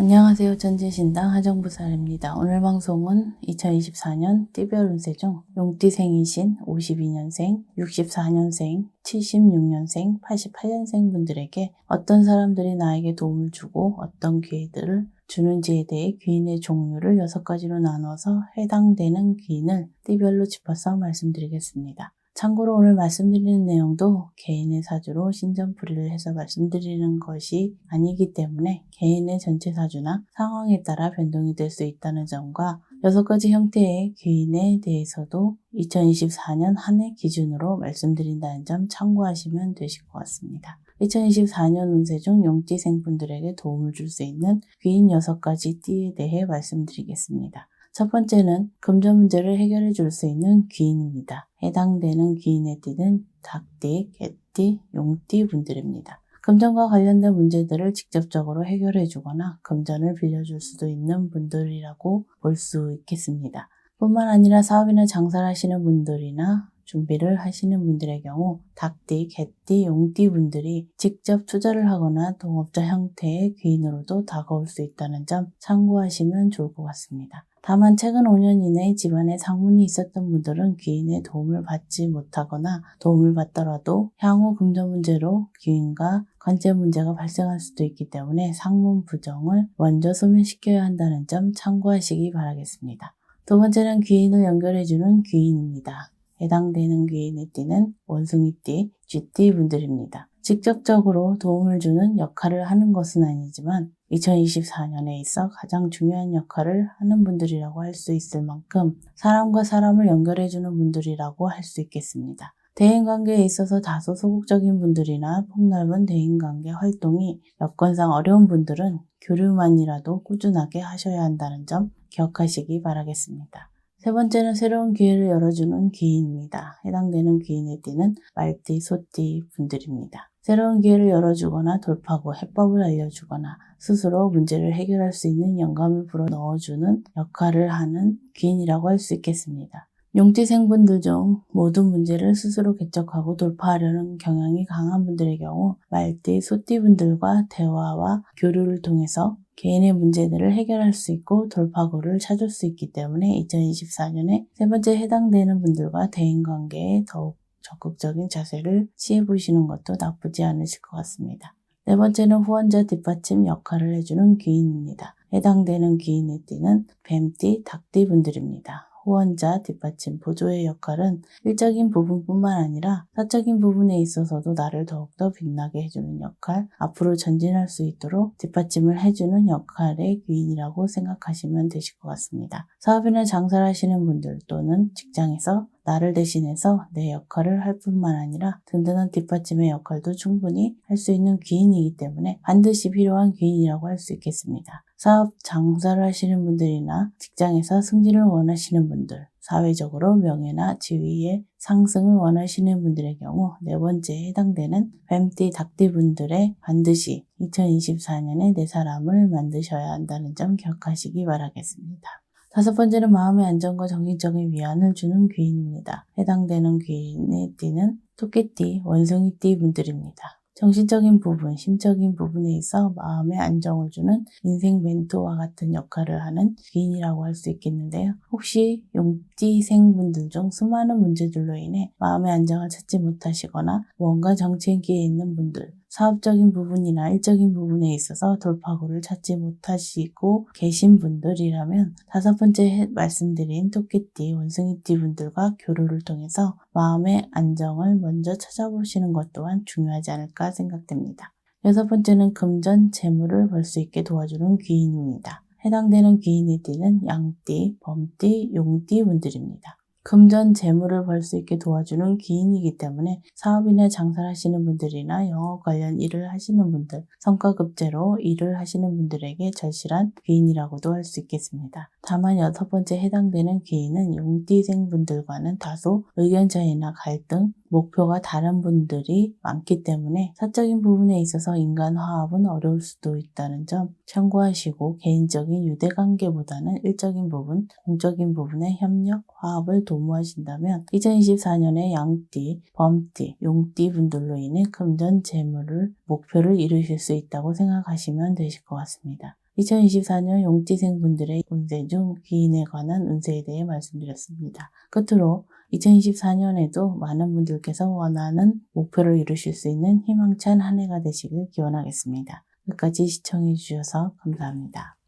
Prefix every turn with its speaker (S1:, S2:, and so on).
S1: 안녕하세요. 전재신당 하정부살입니다. 오늘 방송은 2024년 띠별 운세 중 용띠생이신 52년생, 64년생, 76년생, 88년생 분들에게 어떤 사람들이 나에게 도움을 주고 어떤 기회들을 주는지에 대해 귀인의 종류를 6가지로 나눠서 해당되는 귀인을 띠별로 짚어서 말씀드리겠습니다. 참고로 오늘 말씀드리는 내용도 개인의 사주로 신전풀이를 해서 말씀드리는 것이 아니기 때문에 개인의 전체 사주나 상황에 따라 변동이 될 수 있다는 점과 여섯 가지 형태의 귀인에 대해서도 2024년 한 해 기준으로 말씀드린다는 점 참고하시면 되실 것 같습니다. 2024년 운세 중 용띠생분들에게 도움을 줄 수 있는 귀인 6가지 띠에 대해 말씀드리겠습니다. 첫 번째는 금전 문제를 해결해 줄 수 있는 귀인입니다. 해당되는 귀인의 띠는 닭띠, 개띠, 용띠 분들입니다. 금전과 관련된 문제들을 직접적으로 해결해 주거나 금전을 빌려줄 수도 있는 분들이라고 볼 수 있겠습니다. 뿐만 아니라 사업이나 장사를 하시는 분들이나 준비를 하시는 분들의 경우 닭띠, 개띠, 용띠 분들이 직접 투자를 하거나 동업자 형태의 귀인으로도 다가올 수 있다는 점 참고하시면 좋을 것 같습니다. 다만 최근 5년 이내에 집안에 상문이 있었던 분들은 귀인의 도움을 받지 못하거나 도움을 받더라도 향후 금전 문제로 귀인과 관제 문제가 발생할 수도 있기 때문에 상문 부정을 먼저 소멸시켜야 한다는 점 참고하시기 바라겠습니다. 두 번째는 귀인을 연결해주는 귀인입니다. 해당되는 귀인의 띠는 원숭이띠, 쥐띠 분들입니다. 직접적으로 도움을 주는 역할을 하는 것은 아니지만 2024년에 있어 가장 중요한 역할을 하는 분들이라고 할 수 있을 만큼 사람과 사람을 연결해주는 분들이라고 할 수 있겠습니다. 대인관계에 있어서 다소 소극적인 분들이나 폭넓은 대인관계 활동이 여건상 어려운 분들은 교류만이라도 꾸준하게 하셔야 한다는 점 기억하시기 바라겠습니다. 세 번째는 새로운 기회를 열어주는 귀인입니다. 해당되는 귀인의 띠는 말띠, 소띠 분들입니다. 새로운 기회를 열어주거나 돌파구, 해법을 알려주거나 스스로 문제를 해결할 수 있는 영감을 불어 넣어주는 역할을 하는 귀인이라고 할 수 있겠습니다. 용띠생분들 중 모든 문제를 스스로 개척하고 돌파하려는 경향이 강한 분들의 경우 말띠, 소띠분들과 대화와 교류를 통해서 개인의 문제들을 해결할 수 있고 돌파구를 찾을 수 있기 때문에 2024년에 세 번째 해당되는 분들과 대인관계에 더욱 적극적인 자세를 취해 보시는 것도 나쁘지 않으실 것 같습니다. 네 번째는 후원자 뒷받침 역할을 해주는 귀인입니다. 해당되는 귀인의 띠는 뱀띠, 닭띠 분들입니다. 후원자, 뒷받침, 보조의 역할은 일적인 부분뿐만 아니라 사적인 부분에 있어서도 나를 더욱더 빛나게 해주는 역할, 앞으로 전진할 수 있도록 뒷받침을 해주는 역할의 귀인이라고 생각하시면 되실 것 같습니다. 사업이나 장사를 하시는 분들 또는 직장에서 나를 대신해서 내 역할을 할 뿐만 아니라 든든한 뒷받침의 역할도 충분히 할 수 있는 귀인이기 때문에 반드시 필요한 귀인이라고 할 수 있겠습니다. 사업, 장사를 하시는 분들이나 직장에서 승진을 원하시는 분들, 사회적으로 명예나 지위의 상승을 원하시는 분들의 경우 네 번째에 해당되는 뱀띠, 닭띠 분들의 반드시 2024년에 내 사람을 만드셔야 한다는 점 기억하시기 바라겠습니다. 다섯 번째는 마음의 안정과 정신적인 위안을 주는 귀인입니다. 해당되는 귀인의 띠는 토끼띠, 원숭이띠 분들입니다. 정신적인 부분, 심적인 부분에 있어 마음의 안정을 주는 인생 멘토와 같은 역할을 하는 귀인이라고 할 수 있겠는데요. 혹시 용띠생분들 중 수많은 문제들로 인해 마음의 안정을 찾지 못하시거나 무언가 정체기에 있는 분들, 사업적인 부분이나 일적인 부분에 있어서 돌파구를 찾지 못하시고 계신 분들이라면 다섯 번째 말씀드린 토끼띠, 원숭이띠 분들과 교류를 통해서 마음의 안정을 먼저 찾아보시는 것 또한 중요하지 않을까 생각됩니다. 여섯 번째는 금전, 재물을 벌 수 있게 도와주는 귀인입니다. 해당되는 귀인의 띠는 양띠, 범띠, 용띠 분들입니다. 금전 재물을 벌 수 있게 도와주는 귀인이기 때문에 사업이나 장사를 하시는 분들이나 영업 관련 일을 하시는 분들, 성과급제로 일을 하시는 분들에게 절실한 귀인이라고도 할 수 있겠습니다. 다만 여섯 번째 해당되는 귀인은 용띠생 분들과는 다소 의견 차이나 갈등, 목표가 다른 분들이 많기 때문에 사적인 부분에 있어서 인간 화합은 어려울 수도 있다는 점 참고하시고 개인적인 유대관계보다는 일적인 부분, 공적인 부분의 협력, 화합을 도모하신다면 2024년에 양띠, 범띠, 용띠 분들로 인해 금전 재물을 목표를 이루실 수 있다고 생각하시면 되실 것 같습니다. 2024년 용띠생 분들의 운세 중 기인에 관한 운세에 대해 말씀드렸습니다. 끝으로 2024년에도 많은 분들께서 원하는 목표를 이루실 수 있는 희망찬 한 해가 되시길 기원하겠습니다. 끝까지 시청해 주셔서 감사합니다.